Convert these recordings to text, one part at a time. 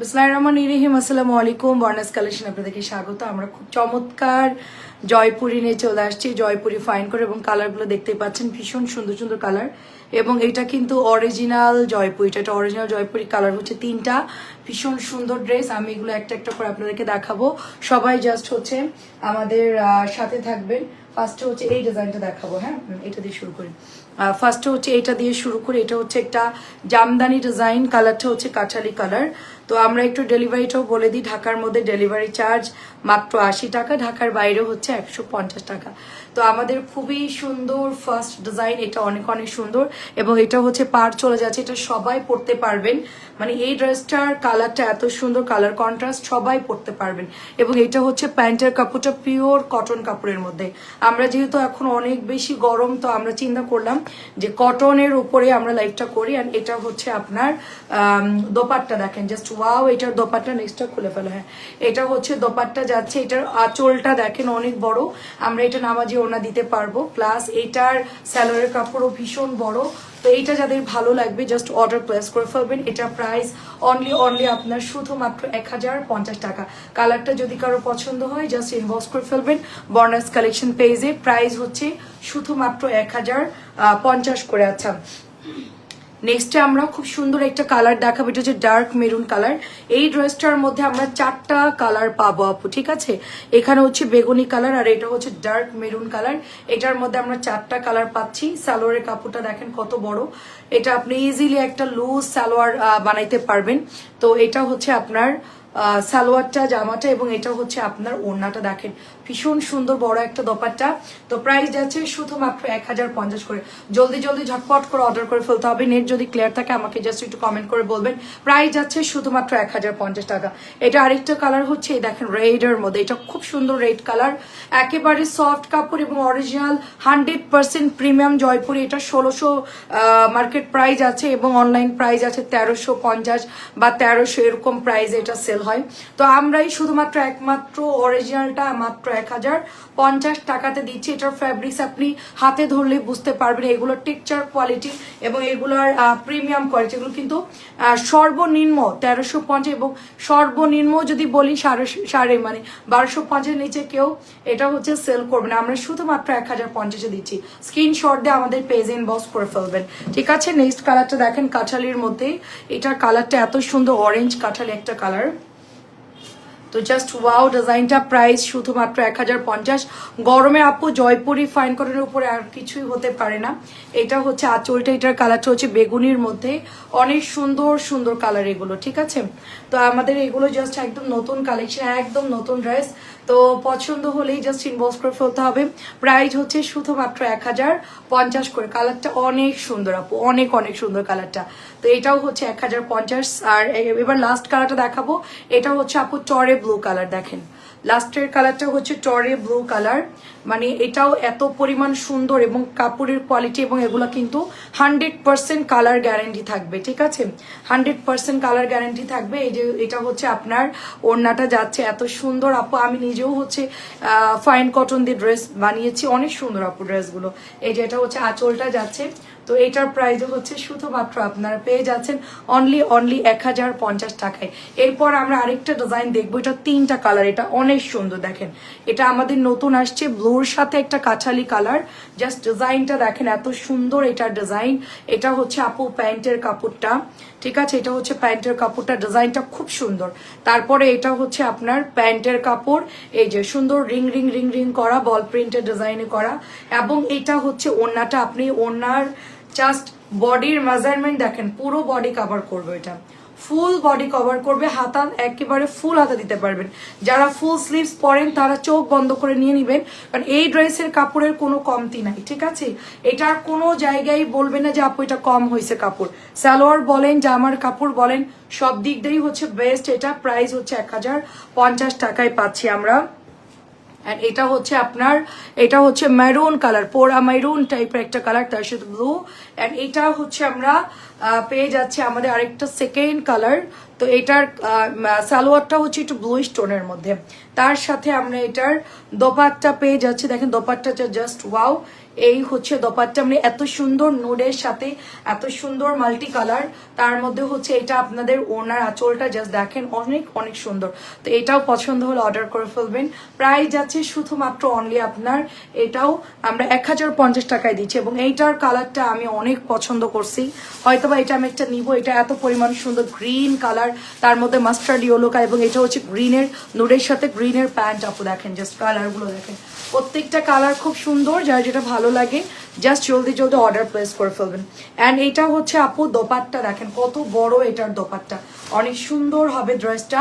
বিসমিল্লাহির রহমানির রহিম আসসালামু আলাইকুম বর্নাস কালেকশন আপনাদেরকে স্বাগত। আমরা খুব চমৎকার জয়পুরি নিয়ে চলে আসছি, জয়পুরি ফাইন করে এবং কালারগুলো দেখতে পাচ্ছেন, ভীষণ সুন্দর সুন্দর কালার এবং এটা কিন্তু অরিজিনাল জয়পুরি, এটা অরিজিনাল জয়পুরি কালার হচ্ছে তিনটা। ভীষণ সুন্দর ড্রেস আমি এগুলো একটা একটা করে আপনাদেরকে দেখাবো। সবাই জাস্ট হচ্ছে আমাদের সাথে থাকবেন। ফার্স্টে হচ্ছে এই ডিজাইনটা দেখাবো হ্যাঁ? এটা দিয়ে শুরু করি। ফার্স্টে হচ্ছে এটা দিয়ে শুরু করি, এটা হচ্ছে একটা জামদানি ডিজাইন কালারটা হচ্ছে কাঁঠালি কালার তো আমরা একটু ডেলিভারিটাও বলে দিই। ঢাকার মধ্যে ডেলিভারি চার্জ মাত্র আশি টাকা ঢাকার বাইরে হচ্ছে একশো পঞ্চাশ টাকা। তো আমাদের খুবই সুন্দর ফার্স্ট ডিজাইন এটা অনেক অনেক সুন্দর এবং এটা হচ্ছে পার চলে যাচ্ছে এটা সবাই পড়তে পারবেন। মানে এই ড্রেসটার কালারটা এত সুন্দর কালার কন্ট্রাস্ট সবাই পড়তে পারবেন। এবং এটা হচ্ছে প্যান্টের কাপড়টা পিওর কটন কাপড়ের মধ্যে। আমরা যেহেতু এখন অনেক বেশি গরম তো আমরা চিন্তা করলাম যে কটনের উপরে আমরা লাইফটা করি। আর এটা হচ্ছে আপনার আম, দোপাট্টা দেখেন জাস্ট ওয়াও, এটার দোপাট্টা নেক্সটটা খুলে ফেলো হ্যাঁ। এটা হচ্ছে দোপাট্টা যাচ্ছে, এটার আঁচলটা দেখেন অনেক বড়। আমরা এটা নামাজি ওনা দিতে পারব। প্লাস এটার স্যালোয়ারের কাপড়ও ভীষণ বড়। তো এইটা যাদের ভালো লাগবে জাস্ট অর্ডার প্লেস করে ফেলবেন। এটা প্রাইস অনলি অনলি আপনার শুধুমাত্র এক হাজার পঞ্চাশ টাকা। কালারটা যদি কারও পছন্দ হয় জাস্ট ইনবক্স করে ফেলবেন। বর্নার্স কালেকশন পেজে প্রাইস হচ্ছে শুধুমাত্র এক হাজার পঞ্চাশ করে। আচ্ছা। নেক্সটে আমরা খুব সুন্দর একটা কালার দেখাবো, এটা হচ্ছে ডার্ক মেরুন কালার এই ড্রেসটার মধ্যে আমরা চারটা কালার পাবো আপু, ঠিক আছে? এখানে হচ্ছে বেগুনি কালার আর এটা হচ্ছে ডার্ক মেরুন কালার এটার মধ্যে আমরা চারটা কালার পাচ্ছি। সালোয়ারের কাপড়টা দেখেন কত বড়। এটা আপনি ইজিলি একটা লুজ সালোয়ার বানাইতে পারবেন। তো এটা হচ্ছে আপনার সালোয়ারটা, জামাটা এবং এটা হচ্ছে আপনার ওড়নাটা দেখেন। ভীষণ সুন্দর বড় একটা দোপাট্টা। তো প্রাইস যাচ্ছে শুধুমাত্র এক হাজার পঞ্চাশ করে। জলদি জলদি, ঝটপট করে অর্ডার করে ফেলতে হবে। নেট যদি ক্লিয়ার থাকে, আমাকে জাস্ট একটু কমেন্ট করে বলবেন। প্রাইস যাচ্ছে শুধুমাত্র এক হাজার পঞ্চাশ টাকা। এটা আরেকটা কালার হচ্ছে, এই দেখেন রেডের মধ্যে। এটা খুব সুন্দর রেড কালার একেবারে সফট কাপড় এবং original hundred percent premium Jaipuri. এটা ষোলোশো মার্কেট প্রাইস আছে এবং অনলাইন প্রাইস আছে তেরোশো পঞ্চাশ বা তেরোশো, এরকম প্রাইস এটা সেল হয়। তো আমরাই শুধুমাত্র একমাত্র অরিজিনালটা মাত্র এক হাজার পঞ্চাশ টাকাতে দিচ্ছি। এটার ফ্যাব্রিক্স আপনি হাতে ধরলে বুঝতে পারবেন। এগুলোর টেকচার কোয়ালিটি এবং এগুলোর প্রিমিয়াম কোয়ালিটি এগুলো কিন্তু সর্বনিম্ন তেরোশো পঞ্চাশ এবং সর্বনিম্ন যদি বলি সাড়ে সাড়ে মানে বারোশো পঞ্চাশের নিচে কেউ এটা হচ্ছে সেল করবে না। আমরা শুধুমাত্র এক হাজার পঞ্চাশে দিচ্ছি। স্ক্রিনশট দিয়ে আমাদের পেজ ইনবক্স করে ফেলবেন। ঠিক আছে? নেক্সট কালারটা দেখেন, কাঁঠালির মধ্যে। এটার কালারটা এত সুন্দর অরেঞ্জ কাঁঠালি একটা কালার তো জাস্ট ওয়াও ডিজাইনটা প্রাইস শুধুমাত্র এক হাজার পঞ্চাশ। গরমে আপু জয়পুরি ফাইন কটনের উপরে আর কিছুই হতে পারে না। এটা হচ্ছে আঁচলটা, এটার কালারটা হচ্ছে বেগুনির মধ্যে। অনেক সুন্দর সুন্দর কালার এগুলো, ঠিক আছে? তো আমাদের এগুলো জাস্ট একদম নতুন কালেকশন একদম নতুন ড্রেস তো পছন্দ হলেই জাস্ট ইনবক্স করে ফেলতে হবে। প্রাইস হচ্ছে শুধুমাত্র এক হাজার পঞ্চাশ করে। কালারটা অনেক সুন্দর আপু, অনেক অনেক সুন্দর কালারটা তো এটাও হচ্ছে এক হাজার পঞ্চাশ। আর এবার লাস্ট কালারটা দেখাবো। এটা হচ্ছে আপু টরে ব্লু কালার দেখেন। লাস্টের কালারটা হচ্ছে টরে ব্লু কালার মানে এটাও এত পরিমাণ সুন্দর এবং কাপড়ের কোয়ালিটি এবং এগুলো কিন্তু হান্ড্রেড পার্সেন্ট কালার গ্যারেন্টি থাকবে, ঠিক আছে? হান্ড্রেড পার্সেন্ট কালার গ্যারেন্টি থাকবে। এই যে এটা হচ্ছে আপনার ওড়নাটা যাচ্ছে এত সুন্দর। আপু, আমি নিজেও হচ্ছে ফাইন কটন দিয়ে ড্রেস বানিয়েছি, অনেক সুন্দর আপু ড্রেসগুলো এই যে এটা হচ্ছে আঁচলটা যাচ্ছে। তো এটার প্রাইস হচ্ছে শুধুমাত্র আপনারা পেয়ে যাচ্ছেন অনলি অনলি এক হাজার পঞ্চাশ টাকায়। এরপর আমরা আরেকটা ডিজাইন দেখব, এটা তিনটা কালার এটা অনেক সুন্দর দেখেন। এটা আমাদের নতুন আসছে ব্লুর সাথে একটা কাঁঠালি কালার জাস্ট ডিজাইনটা দেখেন এত সুন্দর এটার ডিজাইন এটা হচ্ছে আপু প্যান্টের কাপড়টা, ঠিক আছে? এটা হচ্ছে প্যান্টের কাপড়টা ডিজাইনটা খুব সুন্দর। তারপরে এটা হচ্ছে আপনার প্যান্টের কাপড়, এই যে সুন্দর রিং রিং রিং রিং করা বল প্রিন্টের ডিজাইনে করা। এবং এটা হচ্ছে ওড়নাটা, আপনি ওড়নার জাস্ট বডির মেজারমেন্ট দেখেন, পুরো বডি কভার করবে এটা। ফুল বডি কভার করবে হাতা একেবারে ফুল হাতা দিতে পারবেন। যারা ফুল স্লিভস পরেন, তারা চোখ বন্ধ করে নিয়ে নেবেন, কারণ এই ড্রেসের কাপড়ের কোনো কমতি নাই, ঠিক আছে? এটার কোনো জায়গায় বলবে না যে, আপু, এটা কম হয়েছে কাপড়। সালোয়ার বলেন, জামার কাপড় বলেন, সব দিক দিয়েই হচ্ছে বেস্ট এটা প্রাইস হচ্ছে এক হাজার পঞ্চাশ টাকায় পাচ্ছি আমরা। অ্যান্ড এটা হচ্ছে আপনার, এটা হচ্ছে মেরুন কালার পোড়া মেরুন টাইপের একটা কালার তার সাথে ব্লু অ্যান্ড এটা হচ্ছে আমরা পেয়ে যাচ্ছি আমাদের আরেকটা সেকেন্ড কালার তো এটার সালোয়ারটা হচ্ছে একটু ব্লুইশ স্টোনের মধ্যে। তার সাথে আমরা এটার দোপাট্টা পেয়ে যাচ্ছি। দেখেন, দোপাট্টাটা জাস্ট ওয়াও এই হচ্ছে দোপাট্টা। মানে এত সুন্দর নোডের সাথে, এত সুন্দর মাল্টি কালার তার মধ্যে হচ্ছে এটা আপনাদের ওনার আঁচলটা জাস্ট দেখেন, অনেক অনেক সুন্দর। তো এটাও পছন্দ হলে অর্ডার করে ফেলবেন। প্রাইস যাচ্ছে শুধুমাত্র অনলি আপনার, এটাও আমরা এক হাজার পঞ্চাশ টাকায় দিচ্ছি। এবং এইটার কালারটা আমি অনেক পছন্দ করছি। হয়তো বা এটা আমি একটা নিব, এটা এত পরিমাণ সুন্দর গ্রিন কালার তার মধ্যে মাস্টার্ড ইয়েলো কালার এবং এটা হচ্ছে গ্রিনের নুডের সাথে গ্রিনের প্যান্ট আপু দেখেন জাস্ট কালারগুলো দেখেন। প্রত্যেকটা কালার খুব সুন্দর, যার যেটা ভালো লাগে জাস্ট জলদি জলদি অর্ডার প্লেস করে ফেলবেন। অ্যান্ড এটা হচ্ছে আপু দোপাট্টা, দেখেন কত বড় এটার দোপাট্টা। অনেক সুন্দর হবে ড্রেসটা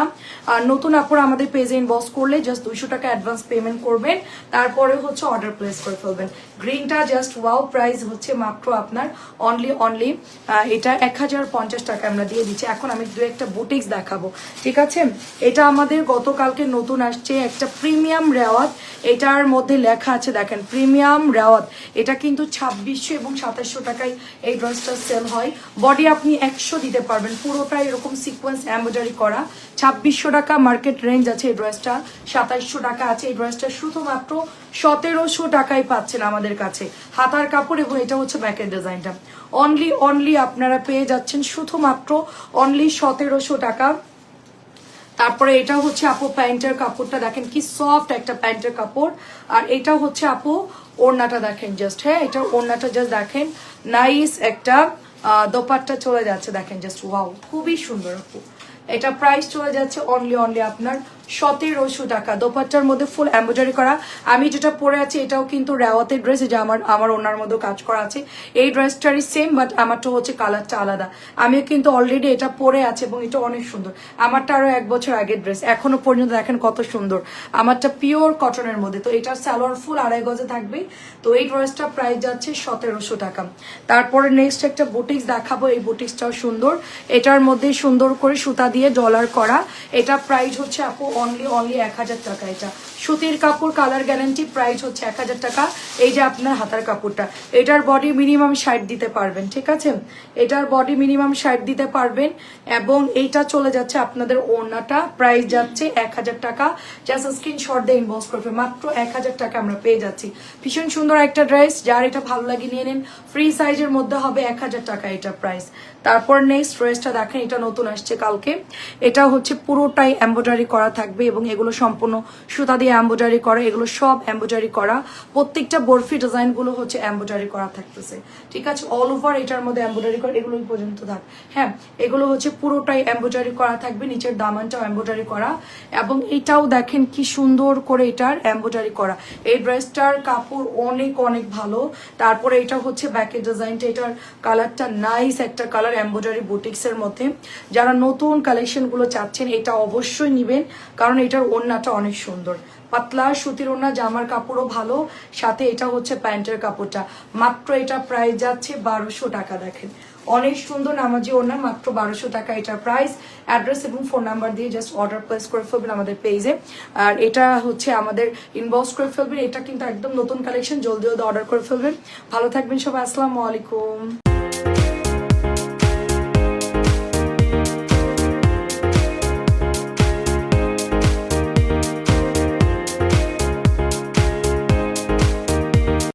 আর নতুন আপুর আমাদের পেজে ইনবক্স করলে জাস্ট দুইশো টাকা অ্যাডভান্স পেমেন্ট করবেন। তারপরে হচ্ছে অর্ডার প্লেস করে ফেলবেন। গ্রিনটা জাস্ট ওয়াও প্রাইস হচ্ছে মাত্র আপনার অনলি অনলি এটা এক হাজার পঞ্চাশ টাকা আমরা দিয়ে দিচ্ছি। এখন আমি দু একটা বুটিক্স দেখাবো। ঠিক আছে? এটা আমাদের গতকালকে নতুন আসছে একটা প্রিমিয়াম রেওয়াত। এটার মধ্যে লেখা আছে, দেখেন প্রিমিয়াম রেওয়াত। এটা কিন্তু ছাব্বিশশো এবং সাতাশশো টাকায় এই ড্রেসটা সেল হয়। বডি আপনি একশো দিতে পারবেন। পুরোটা এরকম সিকোয়েন্স এম্ব্রয়ডারি করা। ছাব্বিশশো টাকা মার্কেট রেঞ্জ আছে এই ড্রেসটা সাতাশশো টাকা আছে এই ড্রেসটা শুধুমাত্র সতেরোশো টাকায় পাচ্ছেন আমাদের কাছে। হাতার কাপড় এবং এটা হচ্ছে ব্যাকের ডিজাইনটা অনলি অনলি আপনারা পেয়ে যাচ্ছেন শুধুমাত্র অনলি সতেরোশো টাকা। তারপরে এটা হচ্ছে আপু প্যান্টের কাপড়টা দেখেন কি সফট একটা প্যান্টের কাপড়। আর এটা হচ্ছে আপু ওড়নাটা দেখেন জাস্ট হ্যাঁ এটা ওড়নাটা জাস্ট দেখেন। নাইস একটা দোপাট্টা চলে যাচ্ছে দেখেন জাস্ট ওয়াও খুবই সুন্দর আপু। এটা প্রাইস চলে যাচ্ছে অনলি অনলি আপনার সতেরোশো টাকা। দোপাট্টার মধ্যে ফুল এম্ব্রয়ডারি করা। আমি যেটা পরে আছি, এটাও কিন্তু রেওয়াতের ড্রেস যে আমার আমার ওনার মধ্যে কাজ করা আছে। এই ড্রেসটারই সেম বাট আমারটা হচ্ছে কালারটা আলাদা। আমিও কিন্তু অলরেডি এটা পরে আছে এবং এটা অনেক সুন্দর। আমারটা আরও এক বছর আগের ড্রেস এখনও পর্যন্ত দেখেন কত সুন্দর। আমারটা পিওর কটনের মধ্যে, তো এটার স্যালোয়ার ফুল আড়াই গজে থাকবে। তো এই ড্রেসটা প্রাইস যাচ্ছে সতেরোশো টাকা। তারপরে নেক্সট একটা বুটিক্স দেখাবো, এই বুটিক্সটাও সুন্দর। এটার মধ্যে সুন্দর করে সুতা দিয়ে ডলার করা। এটা প্রাইস হচ্ছে আপু অনলি অনলি এক হাজার টাকা এটা সুতির কাপড় কালার গ্যারান্টি প্রাইস হচ্ছে এক হাজার টাকা। এই যে আপনার হাতার কাপড়টা, এটার বডি মিনিমাম ষাট দিতে পারবেন, ঠিক আছে? এটার বডি মিনিমাম ষাট দিতে পারবেন এবং এইটা চলে যাচ্ছে আপনাদের ওড়নাটা। প্রাইস যাচ্ছে এক হাজার টাকা। জাস্ট স্ক্রিনশট দিয়ে ইনবক্স করবে, মাত্র এক হাজার টাকা আমরা পেয়ে যাচ্ছি। ভীষণ সুন্দর একটা ড্রেস যার এটা ভালো লাগে নিয়ে নিন। ফ্রি সাইজের মধ্যে হবে এক হাজার টাকা এটা প্রাইস তারপর নেক্সট ড্রেসটা দেখেন, এটা নতুন আসছে কালকে। এটা হচ্ছে পুরোটাই এম্ব্রয়ডারি করা থাকবে এবং এগুলো সম্পূর্ণ সুতা দিয়ে এম্ব্রয়ডারি করা, এগুলো সব এম্ব্রয়ডারি করা। প্রত্যেকটা বরফি ডিজাইনগুলো হচ্ছে এম্ব্রয়ডারি করা থাকতেছে। ঠিক আছে? অল ওভার এটার মধ্যে এম্ব্রয়ডারি করা এগুলো এই পর্যন্ত থাক। হ্যাঁ এগুলো হচ্ছে পুরোটাই এম্ব্রয়ডারি করা থাকবে, নিচের দামানটাও এম্ব্রয়ডারি করা। এবং এটাও দেখেন কি সুন্দর করে এটার এম্ব্রয়ডারি করা। এই ড্রেসটার কাপড় অনেক অনেক ভালো। তারপরে এটা হচ্ছে ব্যাকের ডিজাইনটা, এটার কালারটা নাইস একটা কালার এম্ব্রয়ডারি বুটিক্সের মধ্যে। যারা নতুন কালেকশনগুলো চাচ্ছেন, এটা অবশ্যই নেবেন, কারণ এটার ওড়নাটা অনেক সুন্দর। পাতলা সুতির ওড়না, জামার কাপড়ও ভালো। সাথে এটা হচ্ছে প্যান্টের কাপড়টা। মাত্র এটা প্রাইস যাচ্ছে বারোশো টাকা, দেখেন। অনেক সুন্দর নামাজি ওড়না, মাত্র বারোশো টাকা এটার প্রাইস অ্যাড্রেস এবং ফোন নাম্বার দিয়ে জাস্ট অর্ডার প্লেস করে ফেলবেন আমাদের পেজে আর এটা হচ্ছে আমাদের ইনবক্স করে ফেলবেন। এটা কিন্তু একদম নতুন কালেকশন জলদি জলদি অর্ডার করে ফেলবেন। ভালো থাকবেন সবাই। আসসালামু আলাইকুম।